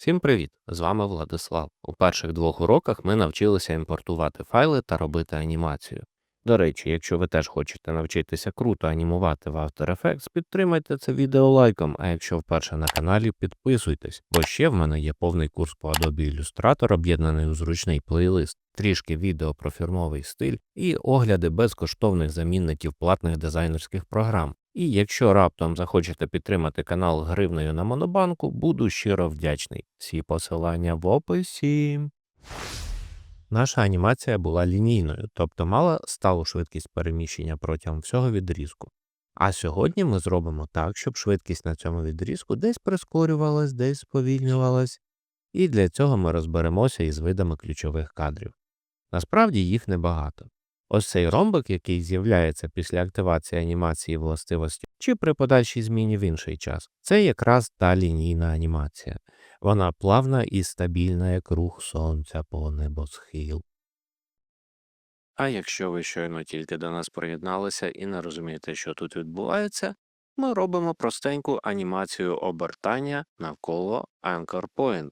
Всім привіт! З вами Владислав. У перших двох уроках ми навчилися імпортувати файли та робити анімацію. До речі, якщо ви теж хочете навчитися круто анімувати в After Effects, підтримайте це відео лайком, а якщо вперше на каналі, підписуйтесь, бо ще в мене є повний курс по Adobe Illustrator, об'єднаний у зручний плейлист, трішки відео про фірмовий стиль і огляди безкоштовних замінників платних дизайнерських програм. І якщо раптом захочете підтримати канал гривнею на Монобанку, буду щиро вдячний. Всі посилання в описі. Наша анімація була лінійною, тобто мала сталу швидкість переміщення протягом всього відрізку. А сьогодні ми зробимо так, щоб швидкість на цьому відрізку десь прискорювалась, десь сповільнювалась, і для цього ми розберемося із видами ключових кадрів. Насправді їх небагато. Ось цей ромбик, який з'являється після активації анімації властивості, чи при подальшій зміні в інший час, це якраз та лінійна анімація. Вона плавна і стабільна, як рух сонця по небосхил. А якщо ви щойно тільки до нас приєдналися і не розумієте, що тут відбувається, ми робимо простеньку анімацію обертання навколо Anchor Point.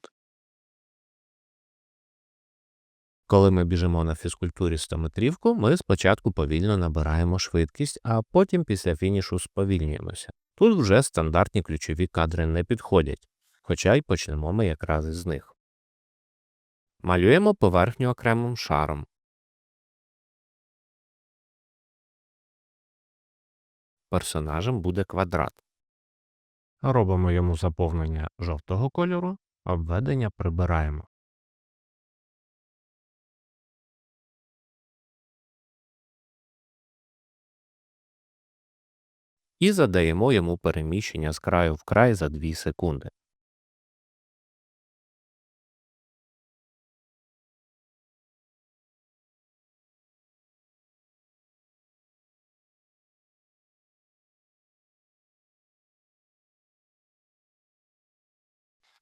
Коли ми біжимо на фізкультурі 100 метрівку, ми спочатку повільно набираємо швидкість, а потім після фінішу сповільнюємося. Тут вже стандартні ключові кадри не підходять, хоча й почнемо ми якраз із них. Малюємо поверхню окремим шаром. Персонажем буде квадрат. Робимо йому заповнення жовтого кольору, обведення прибираємо. І задаємо йому переміщення з краю в край за 2 секунди.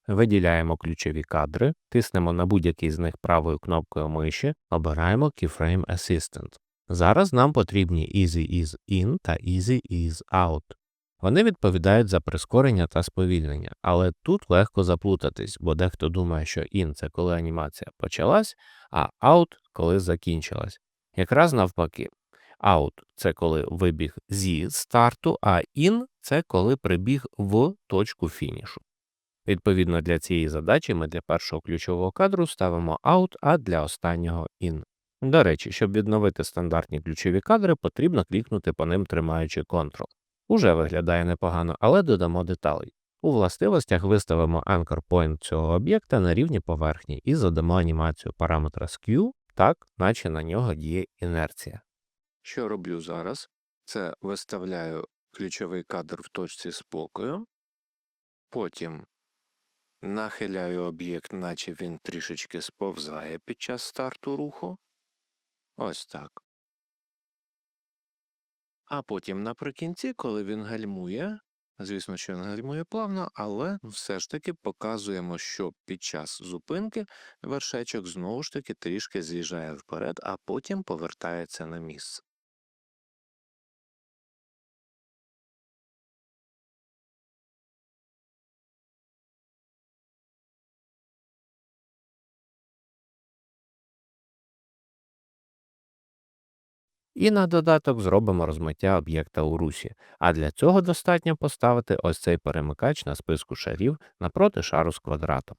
Виділяємо ключові кадри, тиснемо на будь-який з них правою кнопкою миші, обираємо Keyframe Assistant. Зараз нам потрібні Easy Ease In та Easy Ease Out. Вони відповідають за прискорення та сповільнення, але тут легко заплутатись, бо дехто думає, що in це коли анімація почалась, а out коли закінчилась. Якраз навпаки, out це коли вибіг зі старту, а in це коли прибіг в точку фінішу. Відповідно для цієї задачі ми для першого ключового кадру ставимо out, а для останнього in. До речі, щоб відновити стандартні ключові кадри, потрібно клікнути по ним тримаючи Ctrl. Уже виглядає непогано, але додамо деталей. У властивостях виставимо anchor point цього об'єкта на рівні поверхні і задамо анімацію параметра skew, так, наче на нього діє інерція. Що роблю зараз? Це виставляю ключовий кадр в точці спокою, потім нахиляю об'єкт, наче він трішечки сповзає під час старту руху. Ось так. А потім наприкінці, коли він гальмує, звісно, що він гальмує плавно, але все ж таки показуємо, що під час зупинки вершечок знову ж таки трішки з'їжджає вперед, а потім повертається на місце. І на додаток зробимо розмиття об'єкта у русі, а для цього достатньо поставити ось цей перемикач на списку шарів напроти шару з квадратом.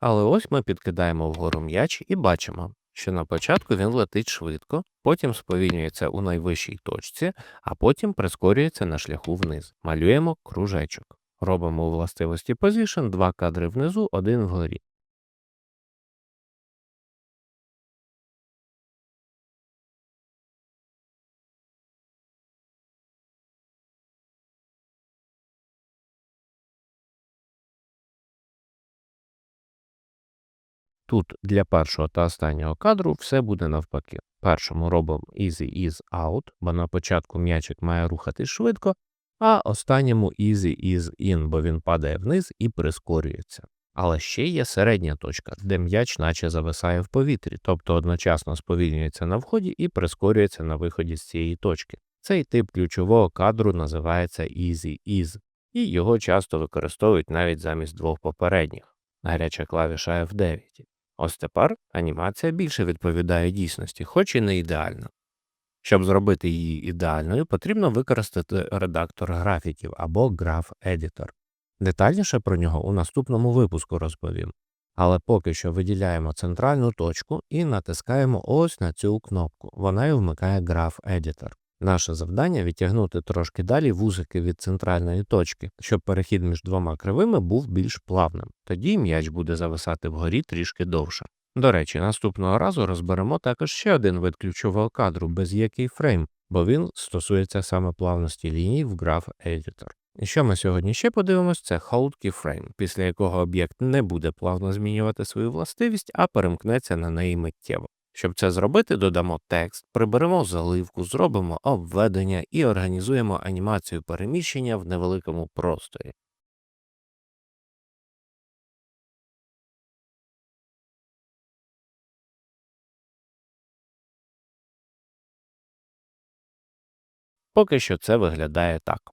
Але ось ми підкидаємо вгору м'яч і бачимо, що на початку він летить швидко, потім сповільнюється у найвищій точці, а потім прискорюється на шляху вниз. Малюємо кружечок. Робимо у властивості Position два кадри внизу, один вгорі. Тут для першого та останнього кадру все буде навпаки. Першому робимо Easy Ease Out, бо на початку м'ячик має рухатись швидко, а останньому easy is in, бо він падає вниз і прискорюється. Але ще є середня точка, де м'яч наче зависає в повітрі, тобто одночасно сповільнюється на вході і прискорюється на виході з цієї точки. Цей тип ключового кадру називається Easy Ease, і його часто використовують навіть замість двох попередніх. Гаряча клавіша F9. Ось тепер анімація більше відповідає дійсності, хоч і не ідеально. Щоб зробити її ідеальною, потрібно використати редактор графіків або Graph Editor. Детальніше про нього у наступному випуску розповім. Але поки що виділяємо центральну точку і натискаємо ось на цю кнопку. Вона і вмикає Graph Editor. Наше завдання відтягнути трошки далі вузики від центральної точки, щоб перехід між двома кривими був більш плавним. Тоді м'яч буде зависати вгорі трішки довше. До речі, наступного разу розберемо також ще один вид ключового кадру, без який фрейм, бо він стосується саме плавності ліній в Graph Editor. І що ми сьогодні ще подивимось, це Hold Keyframe, після якого об'єкт не буде плавно змінювати свою властивість, а перемкнеться на неї миттєво. Щоб це зробити, додамо текст, приберемо заливку, зробимо обведення і організуємо анімацію переміщення в невеликому просторі. Поки що це виглядає так.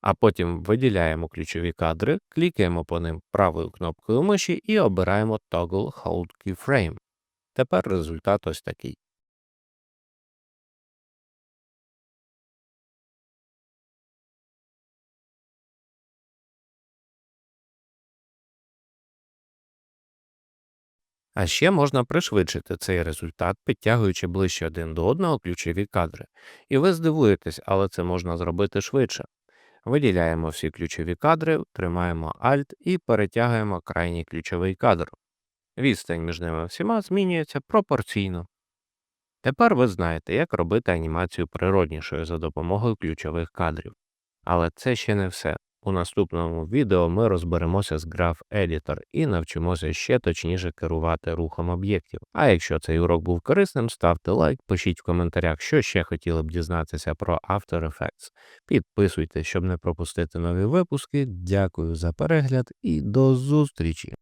А потім виділяємо ключові кадри, клікаємо по ним правою кнопкою миші і обираємо Toggle Hold Keyframe. Тепер результат ось такий. А ще можна пришвидшити цей результат, підтягуючи ближче один до одного ключові кадри. І ви здивуєтесь, але це можна зробити швидше. Виділяємо всі ключові кадри, тримаємо Alt і перетягуємо крайній ключовий кадр. Відстань між ними всіма змінюється пропорційно. Тепер ви знаєте, як робити анімацію природнішою за допомогою ключових кадрів. Але це ще не все. У наступному відео ми розберемося з Graph Editor і навчимося ще точніше керувати рухом об'єктів. А якщо цей урок був корисним, ставте лайк, пишіть в коментарях, що ще хотіли б дізнатися про After Effects. Підписуйтесь, щоб не пропустити нові випуски. Дякую за перегляд і до зустрічі!